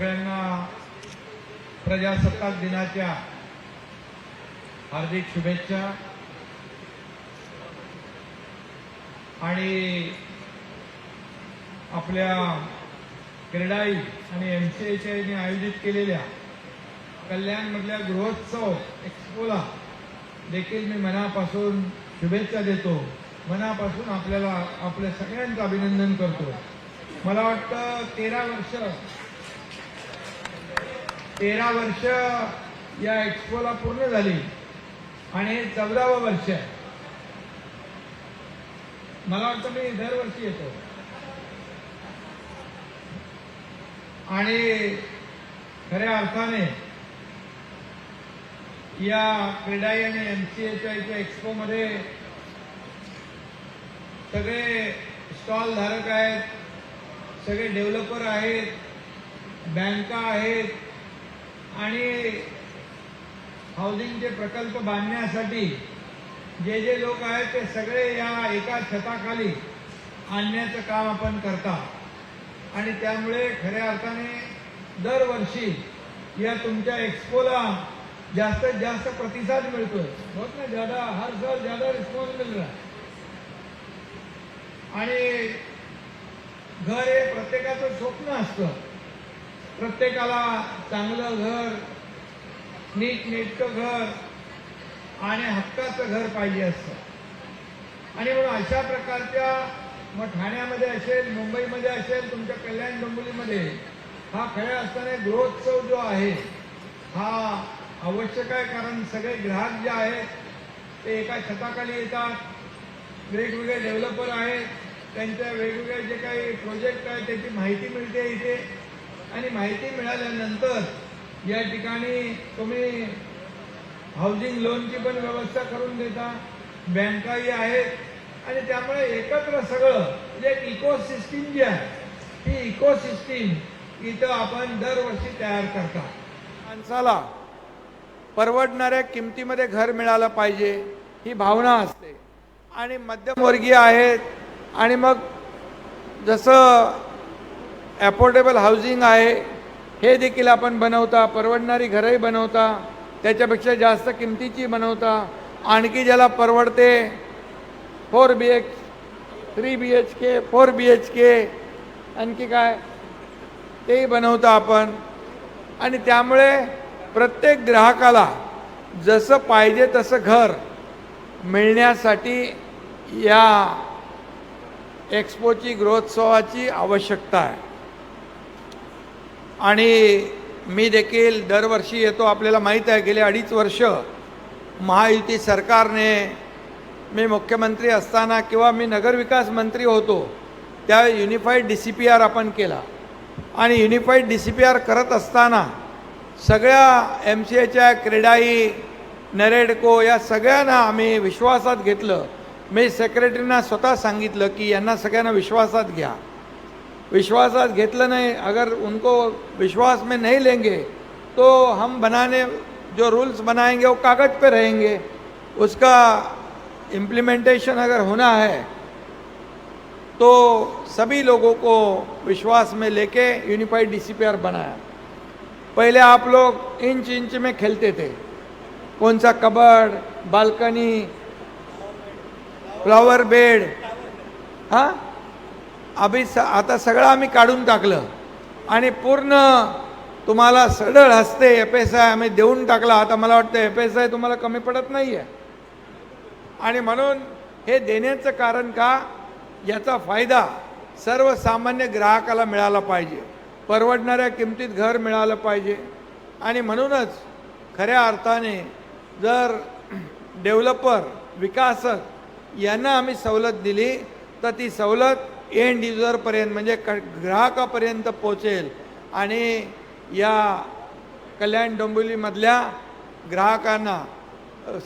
सगळ्यांना प्रजासत्ताक दिनाच्या हार्दिक शुभेच्छा. आणि आपल्या क्रीडाई आणि एम सी आयोजित केलेल्या कल्याणमधल्या गृहोत्सव एक्सपोला देखील मी मनापासून शुभेच्छा देतो. मनापासून आपल्याला आपल्या सगळ्यांचं अभिनंदन करतो. मला वाटतं तेरा वर्ष तेरा वर्ष या एक्सपोला पूर्ण झाली आणि हे चौदावं वर्ष आहे. मला वाटतं मी दरवर्षी येतो. आणि खऱ्या अर्थाने या क्रीडाई आणि एम सी एच्या इथे एक्सपोमध्ये सगळे स्टॉल धारक आहेत सगळे डेव्हलपर आहेत बँका आहेत आणि हाऊसिंगचे प्रकल्प बांधण्यासाठी जे जे लोक आहेत ते सगळे या एका छताखाली आणण्याचं काम आपण करता आणि त्यामुळे खऱ्या अर्थाने दरवर्षी या तुमच्या एक्सपोला जास्तीत जास्त प्रतिसाद मिळतोय. बहुत ना ज्यादा हर साल ज्यादा रिस्पॉन्स मिल रहा आणि घर हे प्रत्येकाचं स्वप्न असतं. प्रत्येकाला चांगलं घर नीट नेटकं घर आणि हक्काचं घर पाहिजे असतं. आणि म्हणून अशा प्रकारच्या मग ठाण्यामध्ये असेल मुंबईमध्ये असेल तुमच्या कल्याण डोंबिवलीमध्ये हा खऱ्या असताना गृहोत्सव जो आहे हा आवश्यक आहे कारण सगळे ग्राहक जे आहेत ते एका छताखाली येतात. वेगवेगळे डेव्हलपर आहेत. त्यांच्या वेगवेगळे जे काही प्रोजेक्ट आहेत त्याची माहिती मिळते इथे. आणि माहिती मिळाल्यानंतर या ठिकाणी तुम्ही हाऊसिंग लोनची पण व्यवस्था करून देता. बँकाही आहेत. आणि त्यामुळे एकत्र सगळं जे एक इकोसिस्टीम जी आहे ती इकोसिस्टीम इथं आपण दरवर्षी तयार करता. माणसाला परवडणाऱ्या किमतीमध्ये घर मिळालं पाहिजे ही भावना असते. आणि मध्यमवर्गीय आहेत. आणि मग जसं ॲफोर्डेबल हाऊसिंग आहे. हे देखील आपण बनवता परवडणारी घरंही बनवता त्याच्यापेक्षा जास्त किमतीची बनवता. आणखी ज्याला परवडते four B H three B H K four B H K आणखी काय तेही बनवता आपण. आणि त्यामुळे प्रत्येक ग्राहकाला जसं पाहिजे तसं घर मिळण्यासाठी या एक्सपोची ग्रोत्सवाची आवश्यकता आहे. आणि मी देखील दरवर्षी येतो आपल्याला माहीत आहे गेले अडीच वर्ष महायुती सरकारने मी मुख्यमंत्री असताना किंवा मी नगरविकास मंत्री होतो त्या unified D C P R आपण केला. आणि unified D C P R करत असताना सगळ्या एम सी एच्या क्रीडाई नरेडको या सगळ्यांना आम्ही विश्वासात घेतलं. मी सेक्रेटरीना स्वतः सांगितलं की यांना सगळ्यांना विश्वासात घ्या. विश्वासात घेतलं नहीं, अगर उनको विश्वास में नहीं लेंगे तो हम बनाने, जो रूल्स बनाएँगे, वो कागज़ पे रहेंगे। उसका इम्प्लीमेंटेशन अगर होना है तो सभी लोगों को विश्वास में लेके यूनिफाइड डीसीपीआर बनाया। पहले आप लोग इंच इंच में खेलते थे। कौन सा कबर्ड, बालकनी फ्लावर बेड हाँ? अभि स आता सगळं आम्ही काढून टाकलं. आणि पूर्ण तुम्हाला सरळ हसते एफ एस आय आम्ही देऊन टाकला. आता मला वाटतं एफ एस आय तुम्हाला कमी पडत नाही आहे आणि म्हणून हे देण्याचं कारण का? याचा फायदा सर्वसामान्य ग्राहकाला मिळाला पाहिजे. परवडणाऱ्या किमतीत घर मिळालं पाहिजे. आणि म्हणूनच खऱ्या अर्थाने जर डेव्हलपर विकासक यांना आम्ही सवलत दिली तर ती सवलत एंड युजरपर्यंत म्हणजे क ग्राहकापर्यंत पोचेल आणि या कल्याण डोंबिवलीमधल्या ग्राहकांना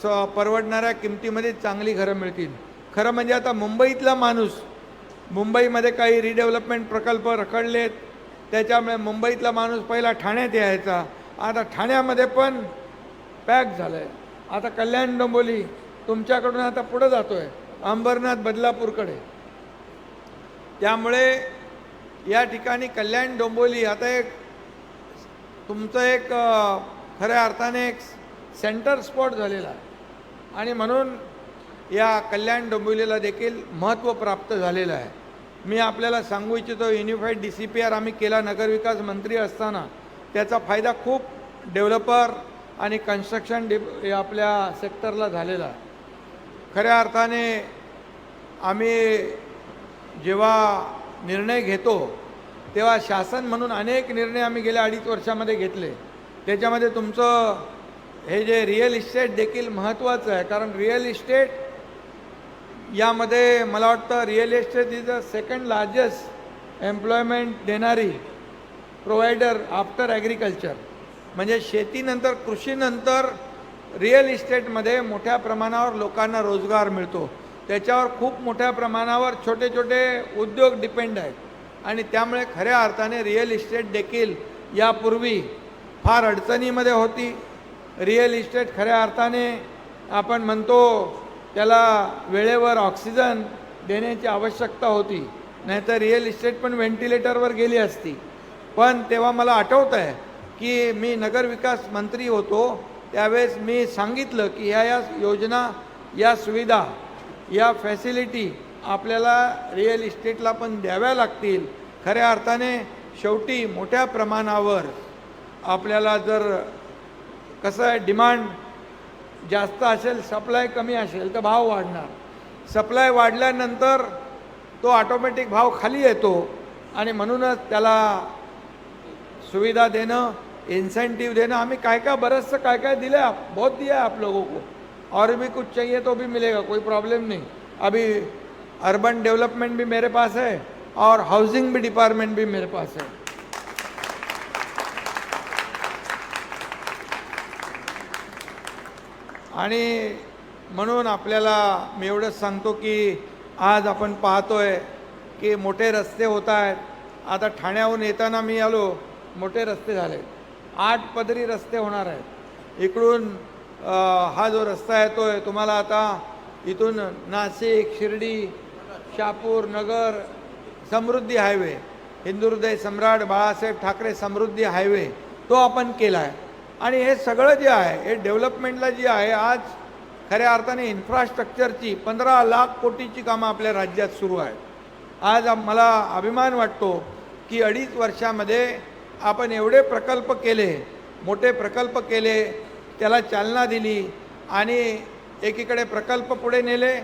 स परवडणाऱ्या किमतीमध्ये चांगली घरं मिळतील. खरं म्हणजे आता मुंबईतला माणूस मुंबईमध्ये काही रिडेव्हलपमेंट प्रकल्प रखडलेत त्याच्यामुळे मुंबईतला माणूस पहिला ठाण्यात यायचा. आता ठाण्यामध्ये पण पॅक झालं आहे आता कल्याण डोंबोली तुमच्याकडून आता पुढं जातो आहे अंबरनाथ बदलापूरकडे. त्यामुळे या ठिकाणी कल्याण डोंबोली आता एक तुमचं एक खऱ्या अर्थाने एक सेंटर स्पॉट झालेला आहे. आणि म्हणून या कल्याण डोंबिवलीला देखील महत्त्व प्राप्त झालेलं आहे. मी आपल्याला सांगू इच्छितो unified D C P R आम्ही केला नगरविकास मंत्री असताना. त्याचा फायदा खूप डेव्हलपर आणि कन्स्ट्रक्शन डि आपल्या सेक्टरला झालेला आहे. खऱ्या अर्थाने आम्ही जेव्हा निर्णय घेतो तेव्हा शासन म्हणून अनेक निर्णय आम्ही गेल्या अडीच वर्षामध्ये घेतले. त्याच्यामध्ये तुमचं हे जे रिअल इस्टेट देखील महत्त्वाचं आहे कारण रिअल इस्टेट यामध्ये मला वाटतं real estate is a second largest employment देणारी प्रोव्हायडर आफ्टर ॲग्रिकल्चर म्हणजे शेतीनंतर कृषीनंतर रिअल इस्टेटमध्ये मोठ्या प्रमाणावर लोकांना रोजगार मिळतो. त्याच्यावर खूप मोठ्या प्रमाणावर छोटे छोटे उद्योग डिपेंड आहेत. आणि त्यामुळे खऱ्या अर्थाने रिअल इस्टेट देखील यापूर्वी फार अडचणीमध्ये होती. रिअल इस्टेट खऱ्या अर्थाने आपण म्हणतो त्याला वेळेवर ऑक्सिजन देण्याची आवश्यकता होती. नाहीतर रिअल इस्टेट पण व्हेंटिलेटरवर गेली असती. पण तेव्हा मला आठवतं आहे की मी नगरविकास मंत्री होतो. त्यावेळेस मी सांगितलं की ह्या या योजना या सुविधा या फॅसिलिटी आपल्याला रिअल इस्टेटला पण द्याव्या लागतील. खऱ्या अर्थाने शेवटी मोठ्या प्रमाणावर आपल्याला जर कसं आहे डिमांड जास्त असेल सप्लाय कमी असेल तर भाव वाढणार. सप्लाय वाढल्यानंतर तो ऑटोमॅटिक भाव खाली येतो आणि म्हणूनच त्याला सुविधा देणं इन्सेंटिव्ह देणं आम्ही काय काय बरंचसं काय काय दिलं आहे बहुत दिया है आप लोगों को. और भी कुछ चाहिए तो भी मिलेगा कोई प्रॉब्लम नहीं। अभी अर्बन डेवलपमेंट भी मेरे पास है और हाउसिंग भी डिपार्टमेंट भी मेरे पास है। आणि म्हणून आपल्याला मी एवढंच सांगतो की आज आपण पाहतोय की मोठे रस्ते होत आहेत. आता ठाण्याहून येताना मी आलो मोठे रस्ते झाले आठ पदरी रस्ते होणार आहेत. इकडून हा जो रस्ता येतो आहे तुम्हाला आता इथून नाशिक शिर्डी शापूर नगर समृद्धी हायवे हिंदुहृदय सम्राट बाळासाहेब ठाकरे समृद्धी हायवे तो आपण केला आहे आणि हे सगळं जे आहे हे डेव्हलपमेंटला जी आहे आज खऱ्या अर्थाने इन्फ्रास्ट्रक्चरची पंधरा लाख कोटीची कामं आपल्या राज्यात सुरू आहेत. आज मला अभिमान वाटतो की अडीच वर्षामध्ये आपण एवढे प्रकल्प केले मोठे प्रकल्प केले त्याला चालना दिली आणि एकीकडे प्रकल्प पुढे नेले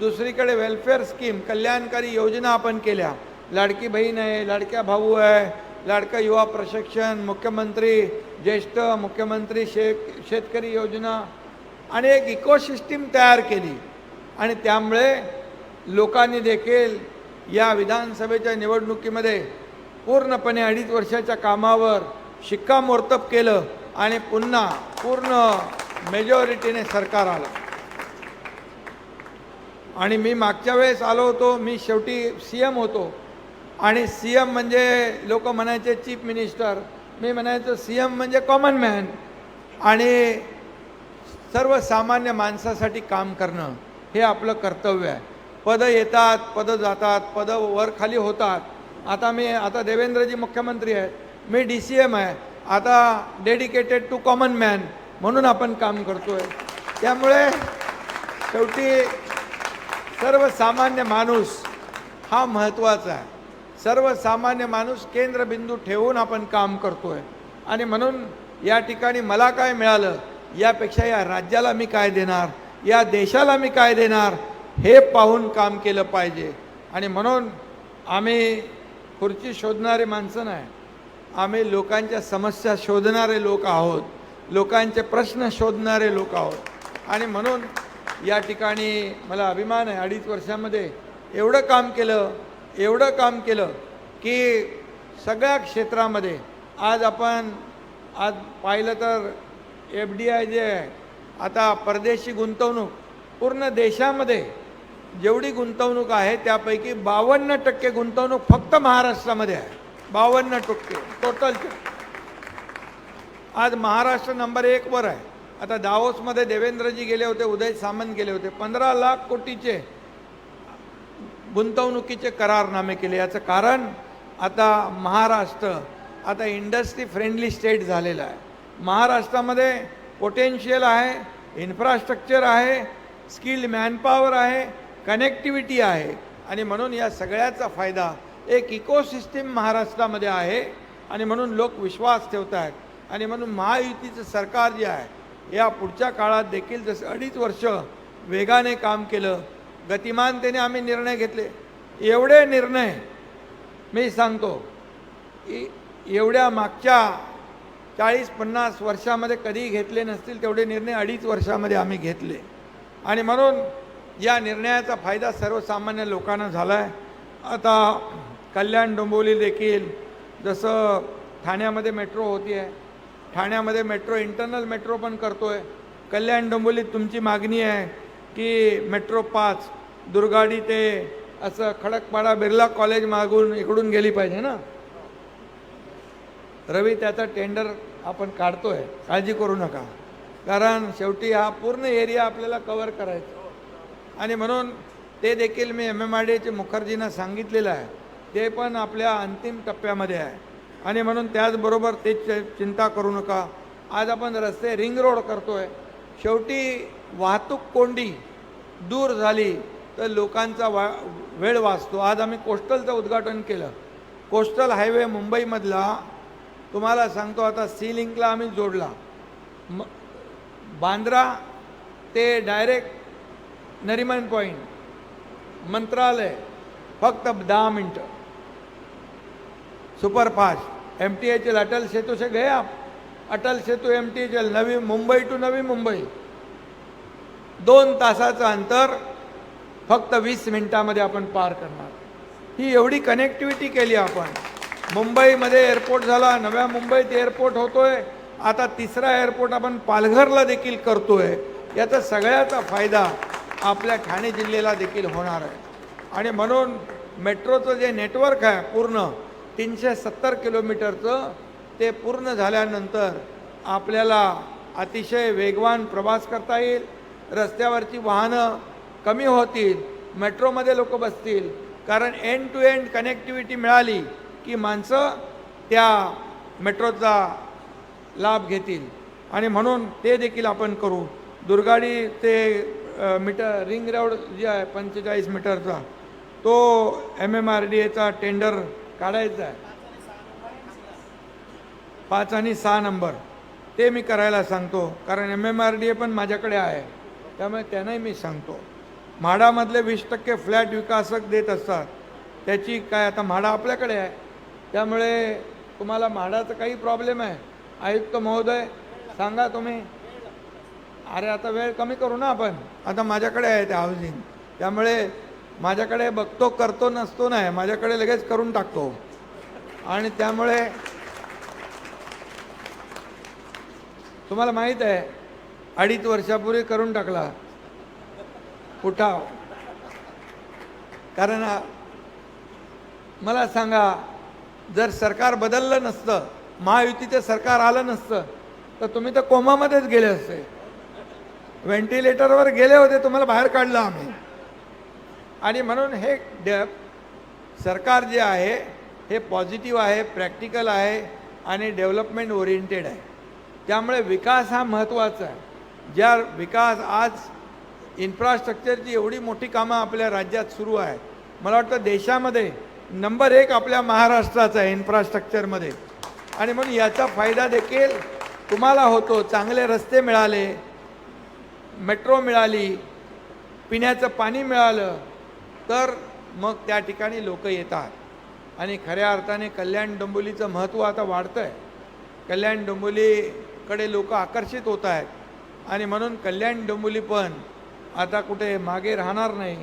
दुसरीकडे वेलफेअर स्कीम कल्याणकारी योजना आपण केल्या. लाडकी बहीण आहे लाडक्या भाऊ आहे लाडका युवा प्रशिक्षण मुख्यमंत्री ज्येष्ठ मुख्यमंत्री शे शेतकरी योजना आणि एक इकोसिस्टीम तयार केली. आणि त्यामुळे लोकांनी देखील या विधानसभेच्या निवडणुकीमध्ये पूर्णपणे अडीच वर्षाच्या कामावर शिक्कामोर्तब केलं. आणि पुन्हा पूर्ण मेजॉरिटीने सरकार आलं. आणि मी मागच्या वेळेस आलो होतो मी शेवटी सी एम होतो. आणि सी एम म्हणजे लोक म्हणायचे चीफ मिनिस्टर मी म्हणायचो सी एम म्हणजे कॉमन मॅन आणि सर्वसामान्य माणसासाठी काम करणं हे आपलं कर्तव्य आहे. पदं येतात पदं जातात पदं वर खाली होतात. आता मी आता देवेंद्रजी मुख्यमंत्री आहेत मी डी सी एम आहे. आता डेडिकेटेड टू कॉमन मॅन म्हणून आपण काम करतोय. त्यामुळे शेवटी सर्वसामान्य माणूस हा महत्त्वाचा आहे. सर्वसामान्य माणूस केंद्रबिंदू ठेवून आपण काम करतोय. आणि म्हणून या ठिकाणी मला काय मिळालं यापेक्षा या राज्याला मी काय देणार या देशाला मी काय देणार हे पाहून काम केलं पाहिजे. आणि म्हणून आम्ही खुर्ची शोधणारे माणसं नाही. आम्ही लोकांच्या समस्या शोधणारे लोक आहोत लोकांचे प्रश्न शोधणारे लोक आहोत. आणि म्हणून या ठिकाणी मला अभिमान आहे अडीच वर्षामध्ये एवढं काम केलं एवढं काम केलं की सगळ्या क्षेत्रामध्ये आज आपण आज पाहिलं तर एफ डी आय जे आहे आता परदेशी गुंतवणूक पूर्ण देशामध्ये जेवढी गुंतवणूक आहे त्यापैकी बावन्न टक्के गुंतवणूक फक्त महाराष्ट्रामध्ये आहे. बावन्न टक्के टोटलचे आज महाराष्ट्र नंबर एकवर आहे. आता दावोसमध्ये देवेंद्रजी गेले होते उदय सामंत गेले होते. पंधरा लाख कोटीचे गुंतवणुकीचे करारनामे केले. याचं कारण आता महाराष्ट्र आता इंडस्ट्री फ्रेंडली स्टेट झालेला आहे. महाराष्ट्रामध्ये पोटेन्शियल आहे इन्फ्रास्ट्रक्चर आहे स्किल्ड मॅनपॉवर आहे कनेक्टिव्हिटी आहे. आणि म्हणून या सगळ्याचा फायदा एक इकोसिस्टीम महाराष्ट्रामध्ये आहे आणि म्हणून लोक विश्वास ठेवत आहेत आणि म्हणून महायुतीचं सरकार जे आहे या पुढच्या काळात देखील जसं अडीच वर्ष वेगाने काम केलं गतिमानतेने आम्ही निर्णय घेतले. एवढे निर्णय मी सांगतो इ- एवढ्या मागच्या चाळीस पन्नास वर्षामध्ये कधी घेतले नसतील तेवढे निर्णय अडीच वर्षामध्ये आम्ही घेतले. आणि म्हणून या निर्णयाचा फायदा सर्वसामान्य लोकांना झाला आहे आता कल्याण डोंबिवली देखील जसं ठाण्यामध्ये मेट्रो होती आहे ठाण्यामध्ये मेट्रो इंटरनल मेट्रो पण करतो आहे कल्याण डोंबिवलीत तुमची मागणी आहे की मेट्रो पाच दुर्गाडी ते असं खडकपाडा बिर्ला कॉलेज मागून इकडून गेली पाहिजे ना? रवी त्याचा टेंडर आपण काढतो आहे काळजी करू नका. कारण शेवटी हा पूर्ण एरिया आपल्याला कवर करायचा. आणि म्हणून ते देखील मी एम एम आर डीचे मुखर्जींना सांगितलेलं आहे. ते पण आपल्या अंतिम टप्प्यामध्ये आहे. आणि म्हणून त्याचबरोबर ते चिंता करू नका. आज आपण रस्ते रिंग रोड करतोय. शेवटी वाहतूक कोंडी दूर झाली तर लोकांचा वा वेळ वाचतो. आज आम्ही कोस्टलचं उद्घाटन केलं. कोस्टल हायवे मुंबईमधला तुम्हाला सांगतो आता सी लिंकला आम्ही जोडला. म बांद्रा ते डायरेक्ट नरिमन पॉईंट मंत्रालय फक्त दहा मिनटं. Superfast M T H L Atal Setu से गए आप. Atal Setu M T H L Navi Mumbai to Navi Mumbai. दोन तासाचं अंतर फक्त वीस मिनिटामध्ये आपण पार करणार. ही एवढी कनेक्टिव्हिटी केली आपण. मुंबईमध्ये एअरपोर्ट झाला नव्या मुंबईत एअरपोर्ट होतोय. आता तिसरा एअरपोर्ट आपण पालघरला देखील करतोय. याचा सगळ्याचा फायदा आपल्या ठाणे जिल्ह्याला देखील होणार आहे. आणि म्हणून मेट्रोचं जे नेटवर्क आहे पूर्ण तीनशे सत्तर किलोमीटरचं ते पूर्ण झाल्यानंतर आपल्याला अतिशय वेगवान प्रवास करता येईल. रस्त्यावरची वाहनं कमी होतील मेट्रोमध्ये लोक बसतील. कारण एंड टू एंड कनेक्टिव्हिटी मिळाली की माणसं त्या मेट्रोचा लाभ घेतील. आणि म्हणून ते देखील आपण करू. दुर्गाडी ते मीटर रिंग रोड जे आहे पंचेचाळीस मीटरचा तो एम एम आर डी एचा टेंडर काढायचा आहे. पाच आणि सहा नंबर. ते मी करायला सांगतो कारण M M R D A पण माझ्याकडे आहे. त्यामुळे त्यांनाही मी सांगतो. म्हाडामधले वीस टक्के फ्लॅट विकासक देत असतात. त्याची काय आता म्हाडा आपल्याकडे आहे. त्यामुळे तुम्हाला म्हाडाचा काही प्रॉब्लेम आहे. आयुक्त महोदय सांगा तुम्ही. अरे आता वेळ कमी करू ना आपण. आता माझ्याकडे आहे ते हाऊसिंग त्यामुळे माझ्याकडे बघतो करतो नसतो नाही. माझ्याकडे लगेच करून टाकतो. आणि त्यामुळे तुम्हाला माहीत आहे अडीच वर्षापूर्वी करून टाकला. उठाव. कारण मला सांगा जर सरकार बदललं नसतं महायुतीचं सरकार आलं नसतं तर तुम्ही तर कोमामध्येच गेले असते व्हेंटिलेटरवर गेले होते तुम्हाला बाहेर काढलं आम्ही. आणि म्हणून हे ड सरकार जे आहे हे पॉझिटिव्ह आहे प्रॅक्टिकल आहे आणि डेव्हलपमेंट ओरिएंटेड आहे. त्यामुळे विकास हा महत्त्वाचा आहे. ज्या विकास आज इन्फ्रास्ट्रक्चरची एवढी मोठी कामं आपल्या राज्यात सुरू आहे मला वाटतं देशामध्ये नंबर एक आपल्या महाराष्ट्राचा आहे इन्फ्रास्ट्रक्चरमध्ये आणि म्हणून याचा फायदा देखील तुम्हाला होतो. चांगले रस्ते मिळाले मेट्रो मिळाली पिण्याचं पाणी मिळालं तर मग त्या ठिकाणी लोक येतात. आणि खऱ्या अर्थाने कल्याण डोंबिवलीचं महत्त्व आता वाढतं आहे कल्याण डोंबिवलीकडे लोक आकर्षित होत आहेत. आणि म्हणून कल्याण डोंबिवली पण आता कुठे मागे राहणार नाही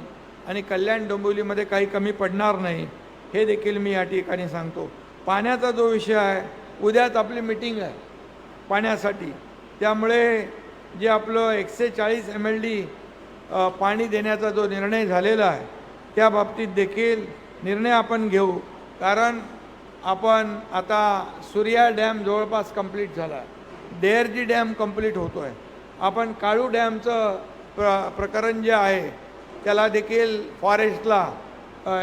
आणि कल्याण डोंबिवलीमध्ये काही कमी पडणार नाही हे देखील मी या ठिकाणी सांगतो. पाण्याचा जो विषय आहे उद्याच आपली मिटिंग आहे पाण्यासाठी. त्यामुळे जे आपलं एकशे चाळीस एम एल डी पाणी देण्याचा जो निर्णय झालेला आहे त्या बाबतीत देखील निर्णय आपण घेऊ. कारण आपण आता सूर्या डॅम जवळपास कंप्लीट झाला. आहे डॅम कंप्लीट होतो आहे आपण काळू डॅमचं प्र प्रकरण जे आहे त्याला देखील फॉरेस्टला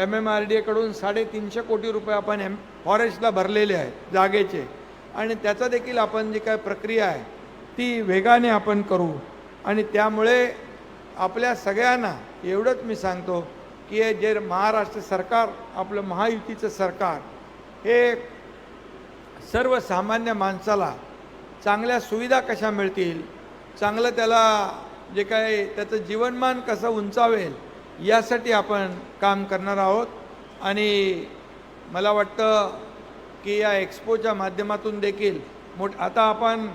एम एम आर डी एकडून साडेतीनशे कोटी रुपये आपण एम फॉरेस्टला भरलेले आहेत जागेचे. आणि त्याचा देखील आपण जी काय प्रक्रिया आहे ती वेगाने आपण करू. आणि त्यामुळे आपल्या सगळ्यांना एवढंच मी सांगतो की हे जे महाराष्ट्र सरकार आपलं महायुतीचं सरकार हे सर्वसामान्य माणसाला चांगल्या सुविधा कशा मिळतील चांगलं त्याला जे काय त्याचं जीवनमान कसं उंचावेल यासाठी आपण काम करणार आहोत. आणि मला वाटतं की या एक्सपोच्या माध्यमातून देखील मोठ आता आपण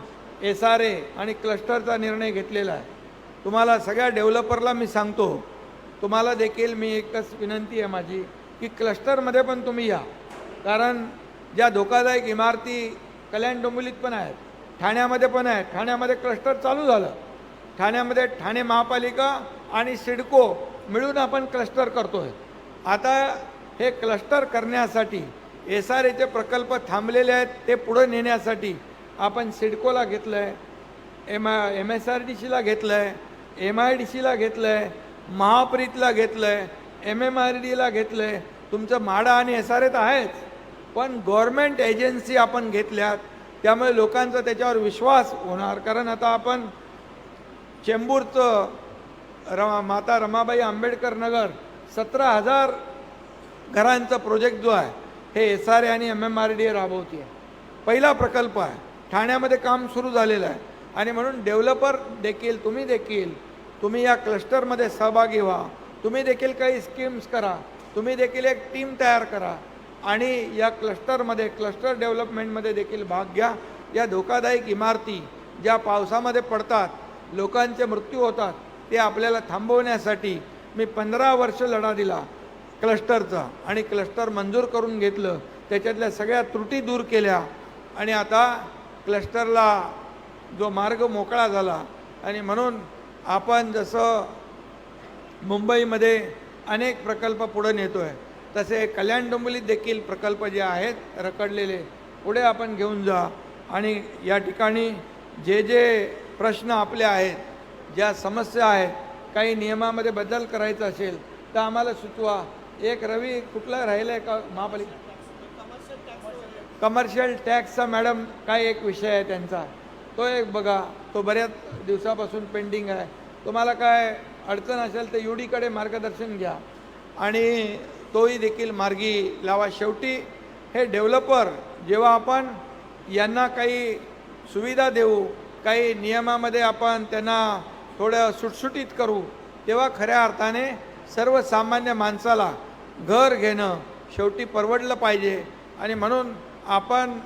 एस आर ए आणि क्लस्टरचा निर्णय घेतलेला आहे. तुम्हाला सगळ्या डेव्हलपरला मी सांगतो तुम्हाला देखील मी एकच विनंती आहे माझी की क्लस्टरमध्ये पण तुम्ही या. कारण ज्या धोकादायक इमारती कल्याण डोंबिवलीत पण आहेत ठाण्यामध्ये पण आहेत ठाण्यामध्ये क्लस्टर चालू झालं. ठाण्यामध्ये ठाणे महापालिका आणि सिडको मिळून आपण क्लस्टर करतोय. आता हे क्लस्टर करण्यासाठी एस आर एचे प्रकल्प थांबलेले आहेत ते पुढं नेण्यासाठी आपण सिडकोला घेतलं आहे M M S R D सीला घेतलं आहे एम आय डी सीला घेतलं आहे महाप्रीतला घेतलं आहे एम एम आर डीला घेतलं आहे तुमचं माडा आणि एस आर ए तर आहेच. पण गव्हर्मेंट एजन्सी आपण घेतल्यात. त्यामुळे लोकांचा त्याच्यावर विश्वास होणार. कारण आता आपण चेंबूरचं रमा माता रमाबाई आंबेडकर नगर सतरा हजार घरांचा प्रोजेक्ट जो आहे हे एस आर ए आणि M M R D A राबवते आहे पहिला प्रकल्प आहे. ठाण्यामध्ये काम सुरू झालेलं आहे. आणि म्हणून डेव्हलपर देखील तुम्ही देखील तुम्ही या क्लस्टरमध्ये सहभागी व्हा. तुम्ही देखील काही स्कीम्स करा. तुम्ही देखील एक टीम तयार करा. आणि या क्लस्टरमध्ये क्लस्टर डेव्हलपमेंटमध्ये देखील भाग घ्या. या धोकादायक इमारती ज्या पावसामध्ये पडतात लोकांचे मृत्यू होतात ते आपल्याला थांबवण्यासाठी मी पंधरा वर्ष लढा दिला क्लस्टरचा. आणि क्लस्टर मंजूर करून घेतलं. त्याच्यातल्या सगळ्या त्रुटी दूर केल्या. आणि आता क्लस्टरला जो मार्ग मोकळा झाला. आणि म्हणून आपण जसं मुंबईमध्ये अनेक प्रकल्प पुढे नेतो आहे तसे कल्याण डोंबिवलीत देखील प्रकल्प जे आहेत रखडलेले पुढे आपण घेऊन जा. आणि या ठिकाणी जे जे प्रश्न आपले आहेत ज्या समस्या आहेत काही नियमामध्ये बदल करायचा असेल तर आम्हाला सुचवा. एक रवी कुठला राहिलं आहे का महापालिका? कमर्शियल टॅक्सचा मॅडम काय एक विषय आहे त्यांचा? तो एक बघा तो बऱ्याच दिवसापासून पेंडिंग आहे. तुम्हाला काय अडचण असेल तर युडीकडे मार्गदर्शन घ्या. आणि तोही देखील मार्गी लावा. शेवटी हे डेव्हलपर जेव्हा आपण यांना काही सुविधा देऊ काही नियमामध्ये आपण त्यांना थोडं सुटसुटीत करू तेव्हा खऱ्या अर्थाने सर्वसामान्य माणसाला घर घेणं शेवटी परवडलं पाहिजे. आणि म्हणून आपण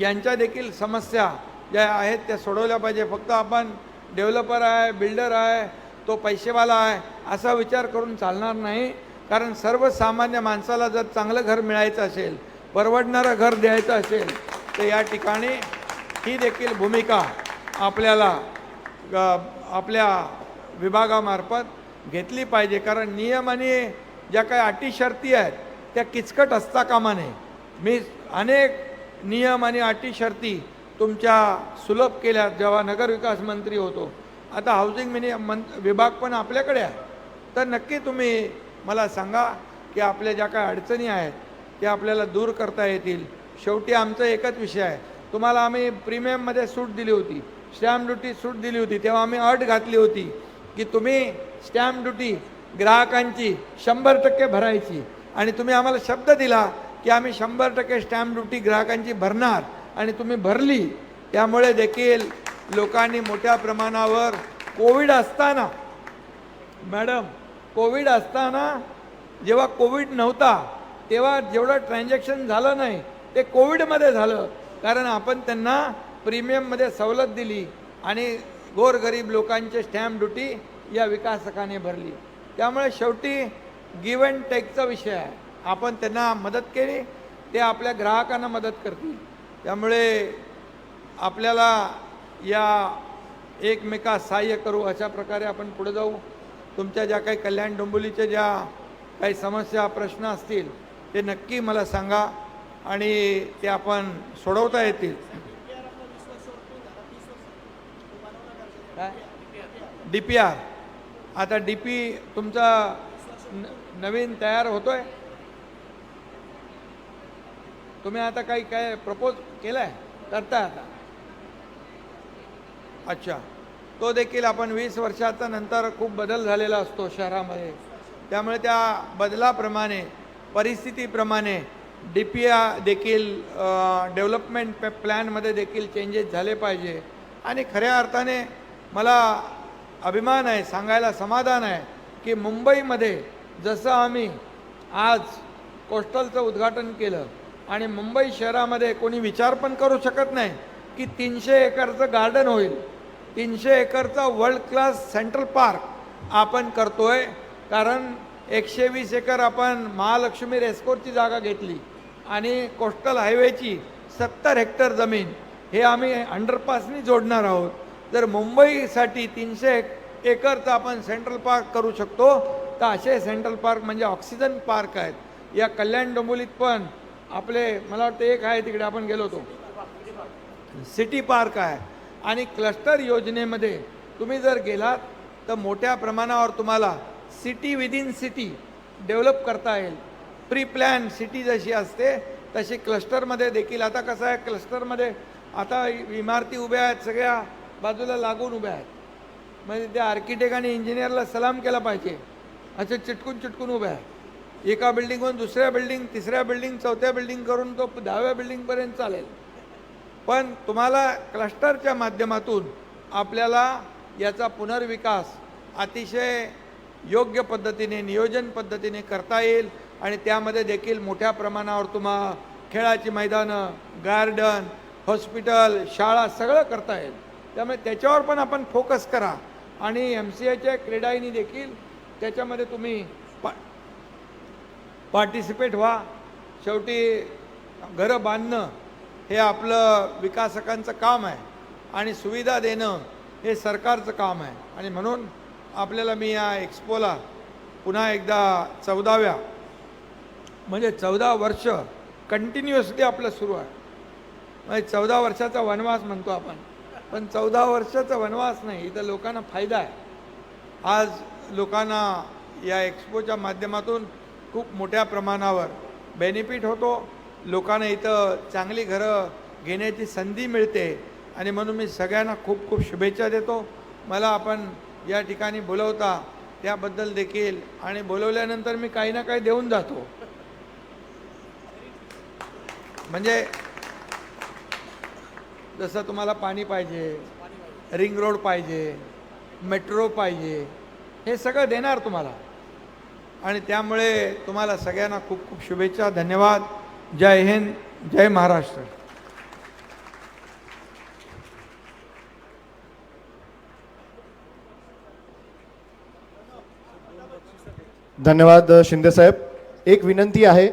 यांच्या देखील समस्या ज्या आहेत त्या सोडवल्या पाहिजे. फक्त आपण डेव्हलपर आहे बिल्डर आहे तो पैसेवाला आहे असा विचार करून चालणार नाही. कारण सर्वसामान्य माणसाला जर चांगलं घर मिळायचं असेल परवडणारं घर द्यायचं असेल तर या ठिकाणी ही देखील भूमिका आपल्याला आपल्या विभागामार्फत घेतली पाहिजे. कारण नियम आणि ज्या काही अटी शर्ती आहेत त्या किचकट असता कामा नये. मी अनेक नियम आणि अटी शर्ती तुमच्या सुलभ केल्या जेव्हा नगरविकास मंत्री होतो. आता हाऊसिंग मिनि मं विभाग पण आपल्याकडे आहे. तर नक्की तुम्ही मला सांगा की आपल्या ज्या काही अडचणी आहेत त्या आपल्याला दूर करता येतील. शेवटी आमचा एकच विषय आहे. तुम्हाला आम्ही प्रीमियममध्ये सूट दिली होती. स्टॅम्प ड्युटी सूट दिली होती. तेव्हा आम्ही अट घातली होती की तुम्ही स्टॅम्प ड्युटी ग्राहकांची शंभर टक्के भरायची. आणि तुम्ही आम्हाला शब्द दिला की आम्ही शंभर टक्के स्टॅम्प ड्युटी ग्राहकांची भरणार. आणि तुम्ही भरली त्यामुळे देखील लोकांनी मोठ्या प्रमाणावर कोविड असताना मॅडम कोविड असताना जेव्हा कोविड नव्हता तेव्हा जेवढं ट्रान्झॅक्शन झालं नाही ते कोविडमध्ये झालं. कारण आपण त्यांना प्रीमियममध्ये सवलत दिली आणि गोरगरीब लोकांचे स्टॅम्प ड्युटी या विकासकाने भरली. त्यामुळे शेवटी गिव्ह अँड टेकचा विषय आहे. आपण त्यांना मदत केली ते आपल्या ग्राहकांना मदत करतील. त्यामुळे आपल्याला या एकमेकास सहाय्य करू अशा प्रकारे आपण पुढे जाऊ. तुमच्या ज्या काही कल्याण डोंबोलीच्या ज्या काही समस्या प्रश्न असतील ते नक्की मला सांगा आणि ते आपण सोडवता येतील. डी पी आर आता डी पी तुमचा न- नवीन तयार होतोय? तुम्ही आता काही काय प्रपोज केलाय? करता आता. अच्छा. तो देखील आपण वीस वर्षाचा नंतर खूप बदल झालेला असतो शहरामध्ये. त्यामुळे त्या बदलाप्रमाणे परिस्थितीप्रमाणे डी पी आ देखील डेव्हलपमेंट प्लॅनमध्ये देखील चेंजेस झाले पाहिजे. आणि खऱ्या अर्थाने मला अभिमान आहे सांगायला समाधान आहे की मुंबईमध्ये जसं आम्ही आज कोस्टलचं उद्घाटन केलं आणि मुंबई शहरामध्ये कोणी विचार पण करू शकत नाही की तीनशे एकरचं गार्डन होईल. तीनशे एकरचा वर्ल्ड क्लास सेंट्रल पार्क आपण करतोय. कारण एकशे वीस एकर आपण महालक्ष्मी रेस्कोरची जागा घेतली आणि कोस्टल हायवेची सत्तर हेक्टर जमीन हे आम्ही अंडरपासनी जोडणार आहोत. जर मुंबईसाठी तीनशे एकरचं आपण सेंट्रल पार्क करू शकतो तर असे सेंट्रल पार्क म्हणजे ऑक्सिजन पार्क आहेत. या कल्याण डोंबोलीत पण आपले मला वाटतं एक आहे तिकडे आपण गेलो होतो. सिटी पार्क आहे. आणि क्लस्टर योजनेमध्ये तुम्ही जर गेलात तर मोठ्या प्रमाणावर तुम्हाला सिटी विदिन सिटी डेव्हलप करता येईल. प्री प्लॅन सिटी जशी असते तशी क्लस्टरमध्ये देखील. आता कसं आहे क्लस्टरमध्ये आता इमारती उभ्या आहेत सगळ्या बाजूला लागून उभ्या आहेत. म्हणजे त्या आर्किटेक्ट आणि इंजिनियरला सलाम केला पाहिजे. असे चिटकून चिटकून उभ्या आहे एका बिल्डिंगवरून दुसऱ्या बिल्डिंग तिसऱ्या बिल्डिंग चौथ्या बिल्डिंग करून तो दहाव्या बिल्डिंगपर्यंत चालेल. पण तुम्हाला क्लस्टरच्या माध्यमातून आपल्याला याचा पुनर्विकास अतिशय योग्य पद्धतीने नियोजन पद्धतीने करता येईल आणि त्यामध्ये देखील मोठ्या प्रमाणावर तुम्हा खेळाची मैदानं गार्डन हॉस्पिटल शाळा सगळं करता येईल. त्यामुळे त्याच्यावर पण आपण फोकस करा. आणि एम सी एच्या क्रीडाईनी देखील त्याच्यामध्ये तुम्ही पार्टिसिपेट व्हा. शेवटी घरं बांधणं हे आपलं विकासकांचं काम आहे आणि सुविधा देणं हे सरकारचं काम आहे. आणि म्हणून आपल्याला मी या एक्सपोला पुन्हा एकदा चौदाव्या म्हणजे चौदा वर्ष कंटिन्युअसली आपलं सुरू आहे. म्हणजे चौदा वर्षाचा वनवास म्हणतो आपण. पण चौदा वर्षाचा वनवास नाही इथं लोकांना फायदा आहे. आज लोकांना या एक्सपोच्या माध्यमातून खूप मोठ्या प्रमाणावर बेनिफिट होतो. लोकांना इथं चांगली घरं घेण्याची संधी मिळते. आणि म्हणून मी सगळ्यांना खूप खूप शुभेच्छा देतो. मला आपण या ठिकाणी बोलवता त्याबद्दल देखील आणि बोलवल्यानंतर मी काही ना काही देऊन जातो. म्हणजे जसं तुम्हाला पाणी पाहिजे रिंग रोड पाहिजे मेट्रो पाहिजे हे सगळं देणार तुम्हाला. आणि त्यामुळे तुम्हाला सगळ्यांना खूप खूप शुभेच्छा धन्यवाद. जय हिंद जय महाराष्ट्र. धन्यवाद शिंदे साहेब. एक विनंती आहे.